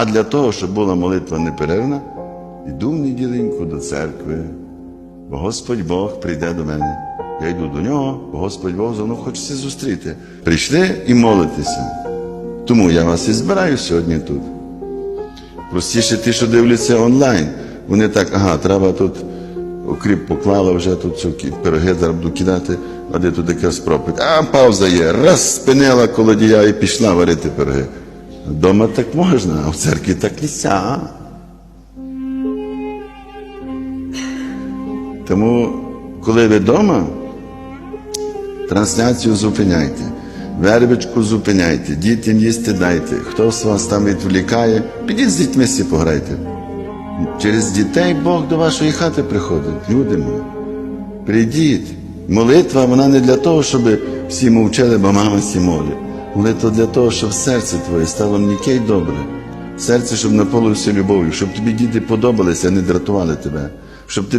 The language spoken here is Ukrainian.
А для того, щоб була молитва неперервна, йду в неділеньку до церкви, бо Господь Бог прийде до мене. Я йду до нього, бо Господь Бог за хочеться зустріти. Прийшли і молитеся. Тому я вас і збираю сьогодні тут. Простіше ті, що дивляться онлайн. Вони так, ага, треба тут окріп поклала вже тут цю пироги зараз кидати, а де тут якась проповідь. А пауза є. Раз спинила колодія і пішла варити пироги. Дома так можна, а в церкві так нельзя. Тому, коли ви вдома, трансляцію зупиняйте, вербичку зупиняйте, дітям їсти дайте. Хто з вас там відволікає, підіть з дітьми всі пограйте. Через дітей Бог до вашої хати приходить, люди мої. Прийдіть. Молитва, вона не для того, щоб всі мовчали, бо мама всі молить. Молитва для того, щоб серце твоє стало м'яке й добре. Серце, щоб наповнилося любов'ю, щоб тобі діти подобалися, а не дратували тебе. Щоб ти